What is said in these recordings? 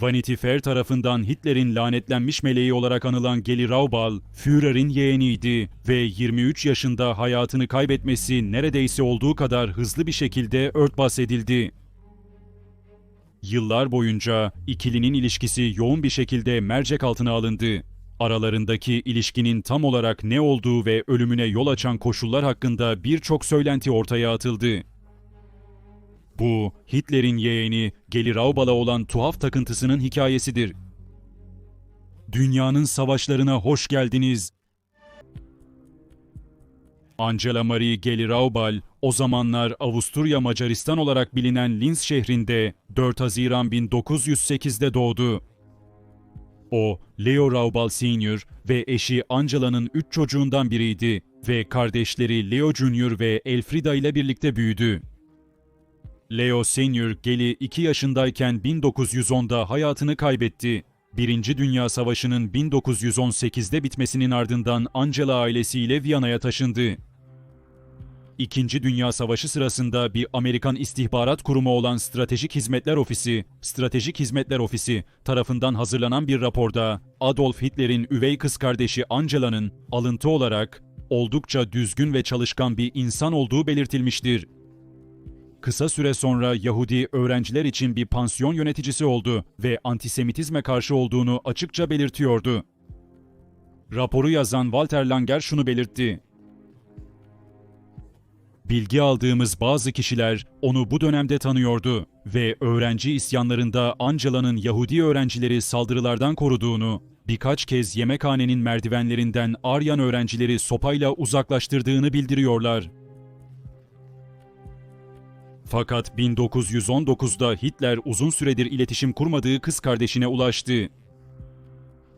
Vanity Fair tarafından Hitler'in lanetlenmiş meleği olarak anılan Geli Raubal, Führer'in yeğeniydi ve 23 yaşında hayatını kaybetmesi neredeyse olduğu kadar hızlı bir şekilde örtbas edildi. Yıllar boyunca ikilinin ilişkisi yoğun bir şekilde mercek altına alındı. Aralarındaki ilişkinin tam olarak ne olduğu ve ölümüne yol açan koşullar hakkında birçok söylenti ortaya atıldı. Bu, Hitler'in yeğeni Geli Raubal'a olan tuhaf takıntısının hikayesidir. Dünyanın savaşlarına hoş geldiniz. Angela Marie Geli Raubal, o zamanlar Avusturya Macaristan olarak bilinen Linz şehrinde 4 Haziran 1908'de doğdu. O, Leo Raubal Senior ve eşi Angela'nın üç çocuğundan biriydi ve kardeşleri Leo Junior ve Elfrida ile birlikte büyüdü. Leo Senior Geli 2 yaşındayken 1910'da hayatını kaybetti. Birinci Dünya Savaşı'nın 1918'de bitmesinin ardından Angela ailesiyle Viyana'ya taşındı. İkinci Dünya Savaşı sırasında bir Amerikan istihbarat kurumu olan Stratejik Hizmetler Ofisi, Stratejik Hizmetler Ofisi tarafından hazırlanan bir raporda Adolf Hitler'in üvey kız kardeşi Angela'nın alıntı olarak oldukça düzgün ve çalışkan bir insan olduğu belirtilmiştir. Kısa süre sonra Yahudi öğrenciler için bir pansiyon yöneticisi oldu ve antisemitizme karşı olduğunu açıkça belirtiyordu. Raporu yazan Walter Langer şunu belirtti. Bilgi aldığımız bazı kişiler onu bu dönemde tanıyordu ve öğrenci isyanlarında Angela'nın Yahudi öğrencileri saldırılardan koruduğunu, birkaç kez yemekhanenin merdivenlerinden Aryan öğrencileri sopayla uzaklaştırdığını bildiriyorlar. Fakat 1919'da Hitler uzun süredir iletişim kurmadığı kız kardeşine ulaştı.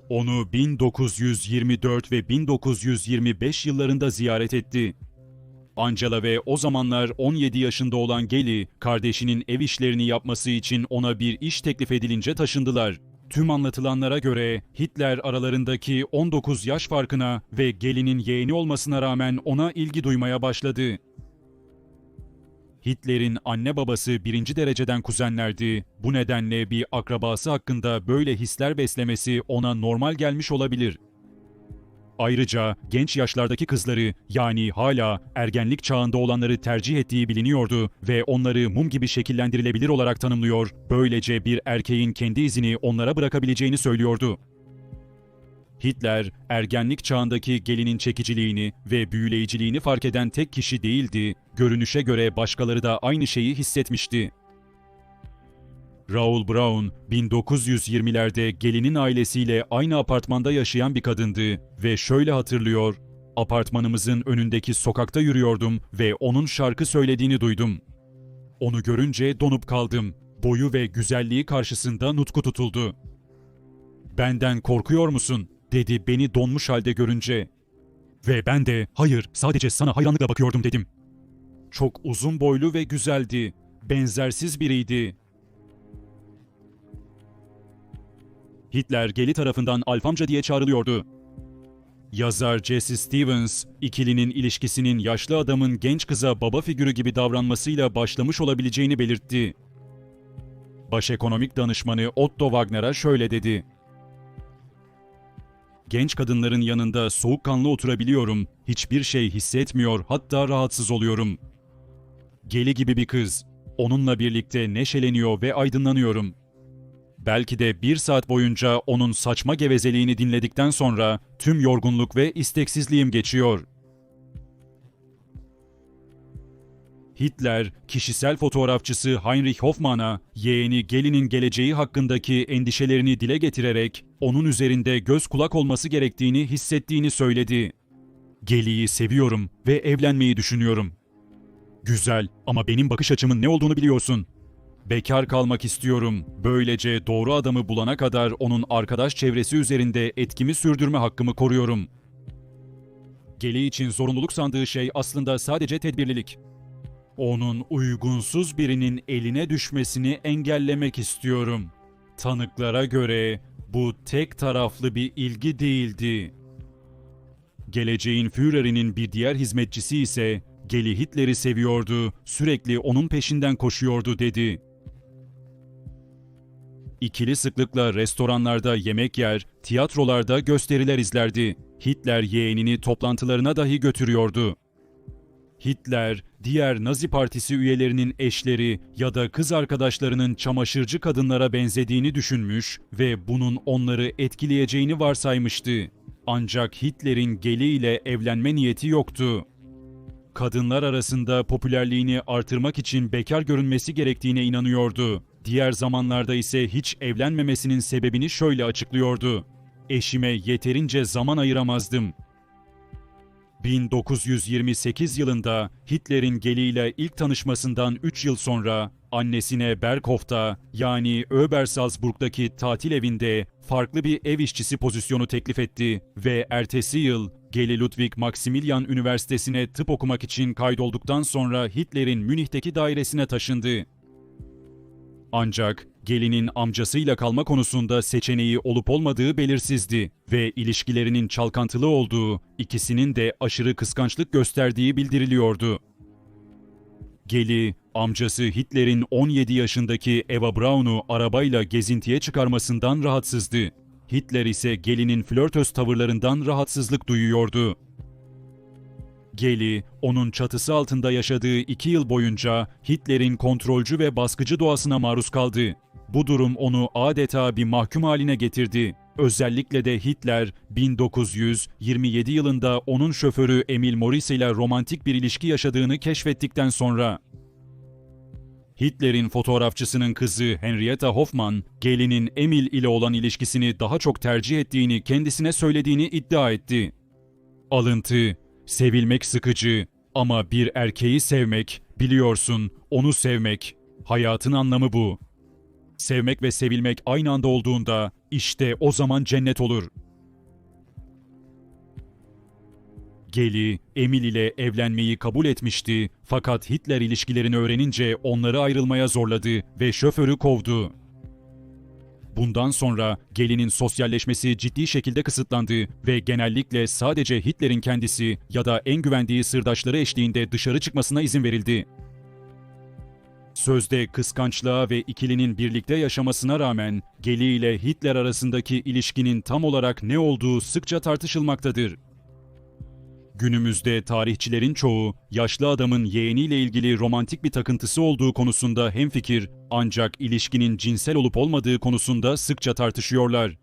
Onu 1924 ve 1925 yıllarında ziyaret etti. Angela ve o zamanlar 17 yaşında olan Geli, kardeşinin ev işlerini yapması için ona bir iş teklif edilince taşındılar. Tüm anlatılanlara göre Hitler aralarındaki 19 yaş farkına ve Geli'nin yeğeni olmasına rağmen ona ilgi duymaya başladı. Hitler'in anne babası birinci dereceden kuzenlerdi. Bu nedenle bir akrabası hakkında böyle hisler beslemesi ona normal gelmiş olabilir. Ayrıca genç yaşlardaki kızları yani hala ergenlik çağında olanları tercih ettiği biliniyordu ve onları mum gibi şekillendirilebilir olarak tanımlıyor, böylece bir erkeğin kendi izini onlara bırakabileceğini söylüyordu. Hitler, ergenlik çağındaki gelinin çekiciliğini ve büyüleyiciliğini fark eden tek kişi değildi, görünüşe göre başkaları da aynı şeyi hissetmişti. Raoul Brown, 1920'lerde gelinin ailesiyle aynı apartmanda yaşayan bir kadındı ve şöyle hatırlıyor, apartmanımızın önündeki sokakta yürüyordum ve onun şarkı söylediğini duydum. Onu görünce donup kaldım. Boyu ve güzelliği karşısında nutku tutuldu. Benden korkuyor musun? Dedi beni donmuş halde görünce. Ve ben de hayır sadece sana hayranlıkla bakıyordum dedim. Çok uzun boylu ve güzeldi. Benzersiz biriydi. Hitler Geli tarafından alfamca diye çağrılıyordu. Yazar Jesse Stevens, ikilinin ilişkisinin yaşlı adamın genç kıza baba figürü gibi davranmasıyla başlamış olabileceğini belirtti. Başekonomik danışmanı Otto Wagner'a şöyle dedi. Genç kadınların yanında soğukkanlı oturabiliyorum, hiçbir şey hissetmiyor, hatta rahatsız oluyorum. Geli gibi bir kız, onunla birlikte neşeleniyor ve aydınlanıyorum. Belki de bir saat boyunca onun saçma gevezeliğini dinledikten sonra tüm yorgunluk ve isteksizliğim geçiyor. Hitler, kişisel fotoğrafçısı Heinrich Hoffmann'a yeğeni Gelin'in geleceği hakkındaki endişelerini dile getirerek onun üzerinde göz kulak olması gerektiğini hissettiğini söyledi. Geli'yi seviyorum ve evlenmeyi düşünüyorum. Güzel ama benim bakış açımın ne olduğunu biliyorsun. Bekar kalmak istiyorum. Böylece doğru adamı bulana kadar onun arkadaş çevresi üzerinde etkimi sürdürme hakkımı koruyorum. Geli için zorunluluk sandığı şey aslında sadece tedbirlilik. Onun uygunsuz birinin eline düşmesini engellemek istiyorum. Tanıklara göre bu tek taraflı bir ilgi değildi. Geleceğin Führer'inin bir diğer hizmetçisi ise Geli Hitler'i seviyordu, sürekli onun peşinden koşuyordu dedi. İkili sıklıkla restoranlarda yemek yer, tiyatrolarda gösteriler izlerdi. Hitler yeğenini toplantılarına dahi götürüyordu. Hitler, diğer Nazi Partisi üyelerinin eşleri ya da kız arkadaşlarının çamaşırcı kadınlara benzediğini düşünmüş ve bunun onları etkileyeceğini varsaymıştı. Ancak Hitler'in Geli ile evlenme niyeti yoktu. Kadınlar arasında popülerliğini artırmak için bekar görünmesi gerektiğine inanıyordu. Diğer zamanlarda ise hiç evlenmemesinin sebebini şöyle açıklıyordu. Eşime yeterince zaman ayıramazdım. 1928 yılında Hitler'in geliyle ilk tanışmasından 3 yıl sonra annesine Berghof'ta yani Öbersalzburg'daki tatil evinde farklı bir ev işçisi pozisyonu teklif etti ve ertesi yıl Geli Ludwig Maximilian Üniversitesi'ne tıp okumak için kaydolduktan sonra Hitler'in Münih'teki dairesine taşındı. Ancak gelinin amcasıyla kalma konusunda seçeneği olup olmadığı belirsizdi ve ilişkilerinin çalkantılı olduğu, ikisinin de aşırı kıskançlık gösterdiği bildiriliyordu. Geli, amcası Hitler'in 17 yaşındaki Eva Braun'u arabayla gezintiye çıkarmasından rahatsızdı. Hitler ise gelinin flörtöz tavırlarından rahatsızlık duyuyordu. Geli, onun çatısı altında yaşadığı iki yıl boyunca Hitler'in kontrolcü ve baskıcı doğasına maruz kaldı. Bu durum onu adeta bir mahkum haline getirdi. Özellikle de Hitler 1927 yılında onun şoförü Emil Morris ile romantik bir ilişki yaşadığını keşfettikten sonra. Hitler'in fotoğrafçısının kızı Henrietta Hoffman, gelinin Emil ile olan ilişkisini daha çok tercih ettiğini kendisine söylediğini iddia etti. Alıntı Sevilmek sıkıcı ama bir erkeği sevmek, biliyorsun, onu sevmek. Hayatın anlamı bu. Sevmek ve sevilmek aynı anda olduğunda işte o zaman cennet olur. Geli, Emil ile evlenmeyi kabul etmişti fakat Hitler ilişkilerini öğrenince onları ayrılmaya zorladı ve şoförü kovdu. Bundan sonra gelinin sosyalleşmesi ciddi şekilde kısıtlandı ve genellikle sadece Hitler'in kendisi ya da en güvendiği sırdaşları eşliğinde dışarı çıkmasına izin verildi. Sözde kıskançlığa ve ikilinin birlikte yaşamasına rağmen Geli ile Hitler arasındaki ilişkinin tam olarak ne olduğu sıkça tartışılmaktadır. Günümüzde tarihçilerin çoğu yaşlı adamın yeğeniyle ilgili romantik bir takıntısı olduğu konusunda hemfikir ancak ilişkinin cinsel olup olmadığı konusunda sıkça tartışıyorlar.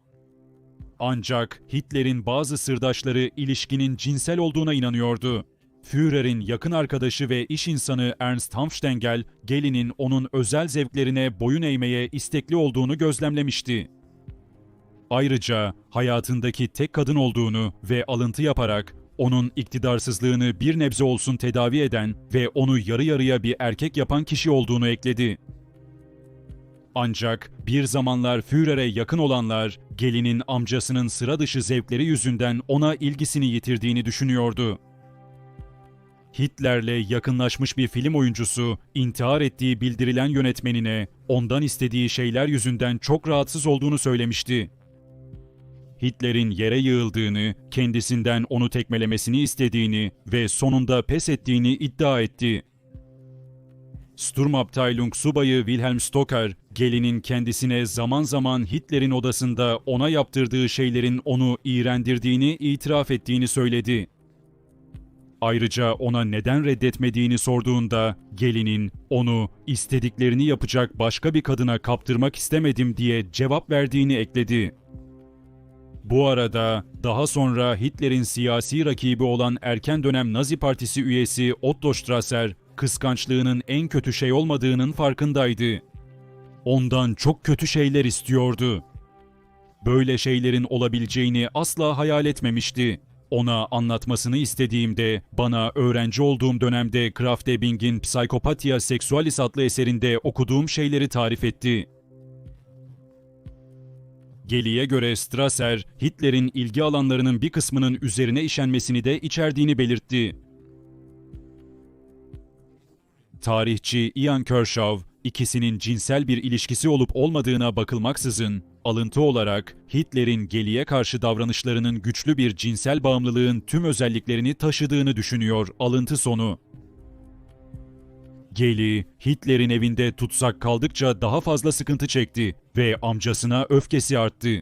Ancak Hitler'in bazı sırdaşları ilişkinin cinsel olduğuna inanıyordu. Führer'in yakın arkadaşı ve iş insanı Ernst Hanfstengel, gelinin onun özel zevklerine boyun eğmeye istekli olduğunu gözlemlemişti. Ayrıca hayatındaki tek kadın olduğunu ve alıntı yaparak onun iktidarsızlığını bir nebze olsun tedavi eden ve onu yarı yarıya bir erkek yapan kişi olduğunu ekledi. Ancak bir zamanlar Führer'e yakın olanlar, gelinin amcasının sıra dışı zevkleri yüzünden ona ilgisini yitirdiğini düşünüyordu. Hitler'le yakınlaşmış bir film oyuncusu, intihar ettiği bildirilen yönetmenine ondan istediği şeyler yüzünden çok rahatsız olduğunu söylemişti. Hitler'in yere yığıldığını, kendisinden onu tekmelemesini istediğini ve sonunda pes ettiğini iddia etti. Sturmabteilung subayı Wilhelm Stoker, gelinin kendisine zaman zaman Hitler'in odasında ona yaptırdığı şeylerin onu iğrendirdiğini itiraf ettiğini söyledi. Ayrıca ona neden reddetmediğini sorduğunda gelinin onu istediklerini yapacak başka bir kadına kaptırmak istemedim diye cevap verdiğini ekledi. Bu arada daha sonra Hitler'in siyasi rakibi olan erken dönem Nazi Partisi üyesi Otto Strasser, kıskançlığının en kötü şey olmadığının farkındaydı. Ondan çok kötü şeyler istiyordu. Böyle şeylerin olabileceğini asla hayal etmemişti. Ona anlatmasını istediğimde bana öğrenci olduğum dönemde Kraft Ebing'in Psychopathia Sexualis adlı eserinde okuduğum şeyleri tarif etti. Geli'ye göre Strasser, Hitler'in ilgi alanlarının bir kısmının üzerine işenmesini de içerdiğini belirtti. Tarihçi Ian Kershaw, ikisinin cinsel bir ilişkisi olup olmadığına bakılmaksızın, alıntı olarak Hitler'in Geli'ye karşı davranışlarının güçlü bir cinsel bağımlılığın tüm özelliklerini taşıdığını düşünüyor alıntı sonu. Geli, Hitler'in evinde tutsak kaldıkça daha fazla sıkıntı çekti ve amcasına öfkesi arttı.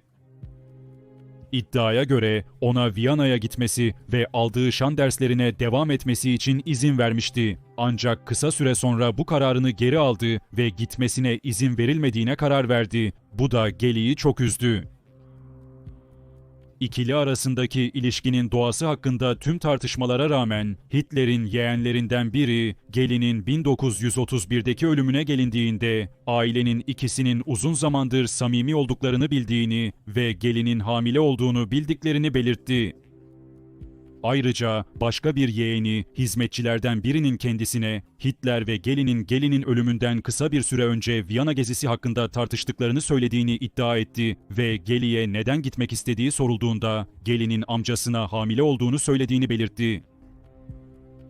İddiaya göre ona Viyana'ya gitmesi ve aldığı şan derslerine devam etmesi için izin vermişti. Ancak kısa süre sonra bu kararını geri aldı ve gitmesine izin verilmediğine karar verdi. Bu da Geli'yi çok üzdü. İkili arasındaki ilişkinin doğası hakkında tüm tartışmalara rağmen Hitler'in yeğenlerinden biri Gelin'in 1931'deki ölümüne gelindiğinde ailenin ikisinin uzun zamandır samimi olduklarını bildiğini ve Gelin'in hamile olduğunu bildiklerini belirtti. Ayrıca başka bir yeğeni hizmetçilerden birinin kendisine Hitler ve Gelin'in Gelin'in ölümünden kısa bir süre önce Viyana gezisi hakkında tartıştıklarını söylediğini iddia etti ve Geli'ye neden gitmek istediği sorulduğunda Gelin'in amcasına hamile olduğunu söylediğini belirtti.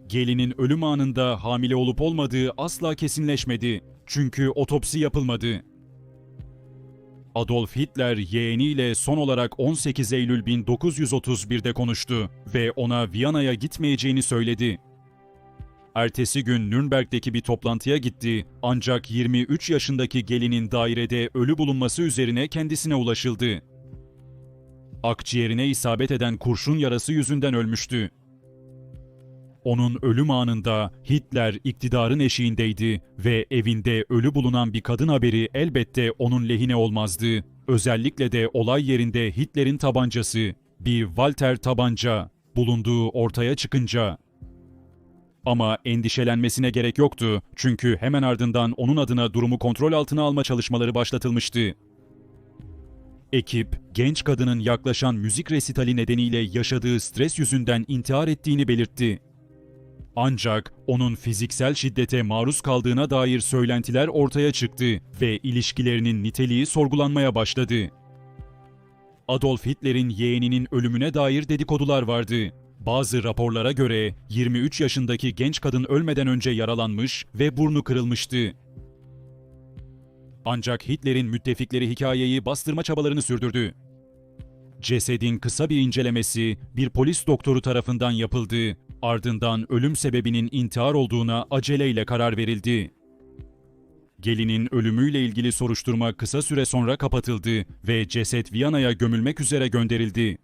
Gelin'in ölüm anında hamile olup olmadığı asla kesinleşmedi. Çünkü otopsi yapılmadı. Adolf Hitler yeğeniyle son olarak 18 Eylül 1931'de konuştu ve ona Viyana'ya gitmeyeceğini söyledi. Ertesi gün Nürnberg'deki bir toplantıya gitti ancak 23 yaşındaki gelinin dairede ölü bulunması üzerine kendisine ulaşıldı. Akciğerine isabet eden kurşun yarası yüzünden ölmüştü. Onun ölüm anında Hitler iktidarın eşiğindeydi ve evinde ölü bulunan bir kadın haberi elbette onun lehine olmazdı. Özellikle de olay yerinde Hitler'in tabancası, bir Walter tabanca bulunduğu ortaya çıkınca. Ama endişelenmesine gerek yoktu çünkü hemen ardından onun adına durumu kontrol altına alma çalışmaları başlatılmıştı. Ekip, genç kadının yaklaşan müzik resitali nedeniyle yaşadığı stres yüzünden intihar ettiğini belirtti. Ancak onun fiziksel şiddete maruz kaldığına dair söylentiler ortaya çıktı ve ilişkilerinin niteliği sorgulanmaya başladı. Adolf Hitler'in yeğeninin ölümüne dair dedikodular vardı. Bazı raporlara göre 23 yaşındaki genç kadın ölmeden önce yaralanmış ve burnu kırılmıştı. Ancak Hitler'in müttefikleri hikayeyi bastırma çabalarını sürdürdü. Cesedin kısa bir incelemesi bir polis doktoru tarafından yapıldı. Ardından ölüm sebebinin intihar olduğuna aceleyle karar verildi. Gelinin ölümüyle ilgili soruşturma kısa süre sonra kapatıldı ve ceset Viyana'ya gömülmek üzere gönderildi.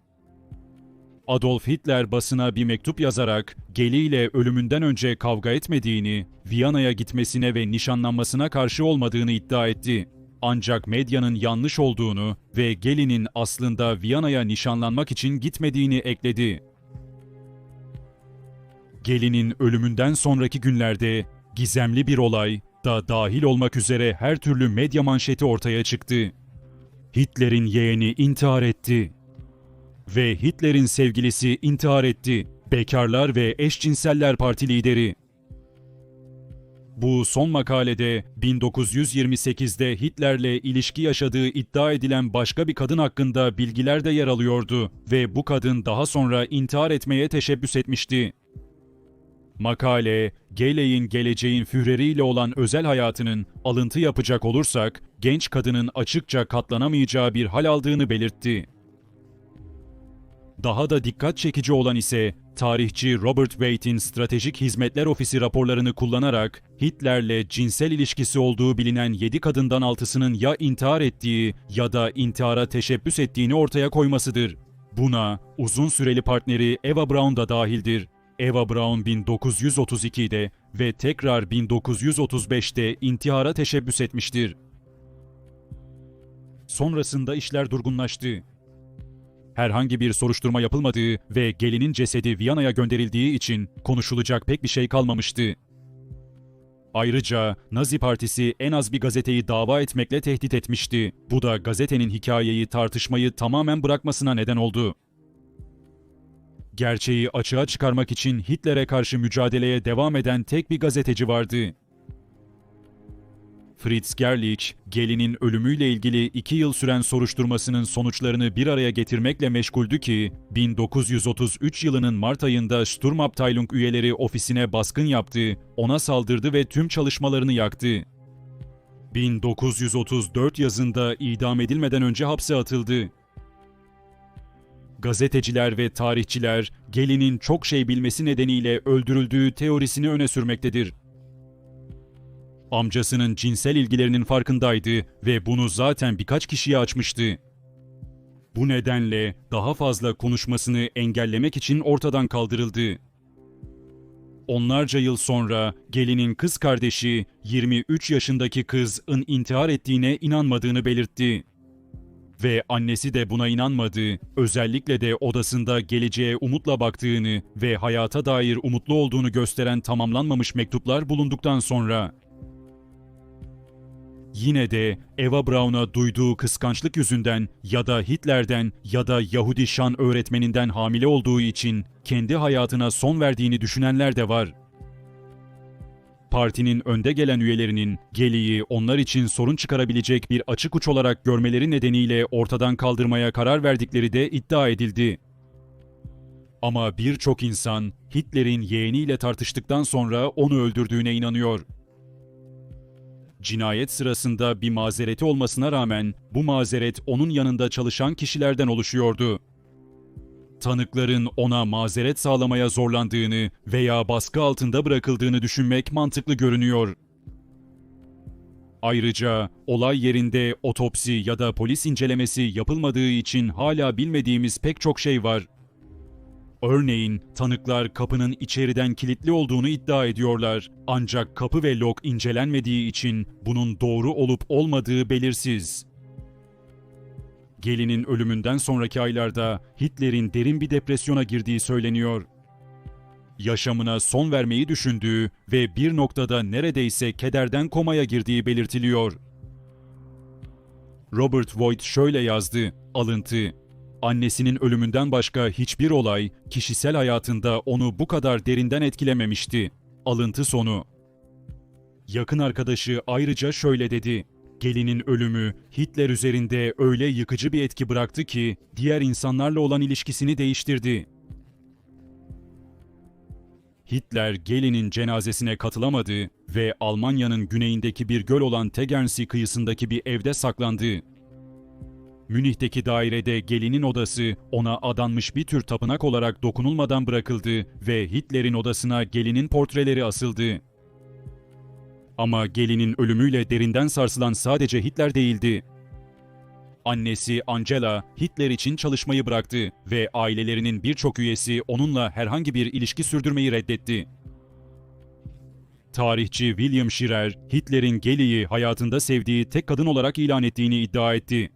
Adolf Hitler basına bir mektup yazarak Geli ile ölümünden önce kavga etmediğini, Viyana'ya gitmesine ve nişanlanmasına karşı olmadığını iddia etti. Ancak medyanın yanlış olduğunu ve Gelin'in aslında Viyana'ya nişanlanmak için gitmediğini ekledi. Gelinin ölümünden sonraki günlerde gizemli bir olay da dahil olmak üzere her türlü medya manşeti ortaya çıktı. Hitler'in yeğeni intihar etti. Ve Hitler'in sevgilisi intihar etti. Bekarlar ve Eşcinseller Parti lideri. Bu son makalede 1928'de Hitler'le ilişki yaşadığı iddia edilen başka bir kadın hakkında bilgiler de yer alıyordu ve bu kadın daha sonra intihar etmeye teşebbüs etmişti. Makale, Geley'in geleceğin Führeriyle olan özel hayatının alıntı yapacak olursak, genç kadının açıkça katlanamayacağı bir hal aldığını belirtti. Daha da dikkat çekici olan ise tarihçi Robert Waite'in Stratejik Hizmetler Ofisi raporlarını kullanarak Hitler'le cinsel ilişkisi olduğu bilinen 7 kadından 6'sının ya intihar ettiği ya da intihara teşebbüs ettiğini ortaya koymasıdır. Buna uzun süreli partneri Eva Braun da dahildir. Eva Braun 1932'de ve tekrar 1935'te intihara teşebbüs etmiştir. Sonrasında işler durgunlaştı. Herhangi bir soruşturma yapılmadığı ve gelinin cesedi Viyana'ya gönderildiği için konuşulacak pek bir şey kalmamıştı. Ayrıca Nazi Partisi en az bir gazeteyi dava etmekle tehdit etmişti. Bu da gazetenin hikayeyi tartışmayı tamamen bırakmasına neden oldu. Gerçeği açığa çıkarmak için Hitler'e karşı mücadeleye devam eden tek bir gazeteci vardı. Fritz Gerlich, gelinin ölümüyle ilgili iki yıl süren soruşturmasının sonuçlarını bir araya getirmekle meşguldü ki, 1933 yılının Mart ayında Sturmabteilung üyeleri ofisine baskın yaptı, ona saldırdı ve tüm çalışmalarını yaktı. 1934 yazında idam edilmeden önce hapse atıldı. Gazeteciler ve tarihçiler gelinin çok şey bilmesi nedeniyle öldürüldüğü teorisini öne sürmektedir. Amcasının cinsel ilgilerinin farkındaydı ve bunu zaten birkaç kişiye açmıştı. Bu nedenle daha fazla konuşmasını engellemek için ortadan kaldırıldı. Onlarca yıl sonra gelinin kız kardeşi 23 yaşındaki kızın intihar ettiğine inanmadığını belirtti. Ve annesi de buna inanmadı. Özellikle de odasında geleceğe umutla baktığını ve hayata dair umutlu olduğunu gösteren tamamlanmamış mektuplar bulunduktan sonra. Yine de Eva Braun'a duyduğu kıskançlık yüzünden ya da Hitler'den ya da Yahudi şan öğretmeninden hamile olduğu için kendi hayatına son verdiğini düşünenler de var. Partinin önde gelen üyelerinin Geli'yi onlar için sorun çıkarabilecek bir açık uç olarak görmeleri nedeniyle ortadan kaldırmaya karar verdikleri de iddia edildi. Ama birçok insan Hitler'in yeğeniyle tartıştıktan sonra onu öldürdüğüne inanıyor. Cinayet sırasında bir mazereti olmasına rağmen bu mazeret onun yanında çalışan kişilerden oluşuyordu. Tanıkların ona mazeret sağlamaya zorlandığını veya baskı altında bırakıldığını düşünmek mantıklı görünüyor. Ayrıca olay yerinde otopsi ya da polis incelemesi yapılmadığı için hala bilmediğimiz pek çok şey var. Örneğin tanıklar kapının içeriden kilitli olduğunu iddia ediyorlar. Ancak kapı ve lok incelenmediği için bunun doğru olup olmadığı belirsiz. Gelinin ölümünden sonraki aylarda Hitler'in derin bir depresyona girdiği söyleniyor. Yaşamına son vermeyi düşündüğü ve bir noktada neredeyse kederden komaya girdiği belirtiliyor. Robert Voigt şöyle yazdı, alıntı. Annesinin ölümünden başka hiçbir olay kişisel hayatında onu bu kadar derinden etkilememişti. Alıntı sonu. Yakın arkadaşı ayrıca şöyle dedi. Gelinin ölümü Hitler üzerinde öyle yıkıcı bir etki bıraktı ki diğer insanlarla olan ilişkisini değiştirdi. Hitler gelinin cenazesine katılamadı ve Almanya'nın güneyindeki bir göl olan Tegernsee kıyısındaki bir evde saklandı. Münih'teki dairede gelinin odası ona adanmış bir tür tapınak olarak dokunulmadan bırakıldı ve Hitler'in odasına gelinin portreleri asıldı. Ama gelinin ölümüyle derinden sarsılan sadece Hitler değildi. Annesi Angela Hitler için çalışmayı bıraktı ve ailelerinin birçok üyesi onunla herhangi bir ilişki sürdürmeyi reddetti. Tarihçi William Shirer, Hitler'in Geli'yi hayatında sevdiği tek kadın olarak ilan ettiğini iddia etti.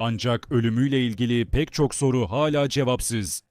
Ancak ölümüyle ilgili pek çok soru hala cevapsız.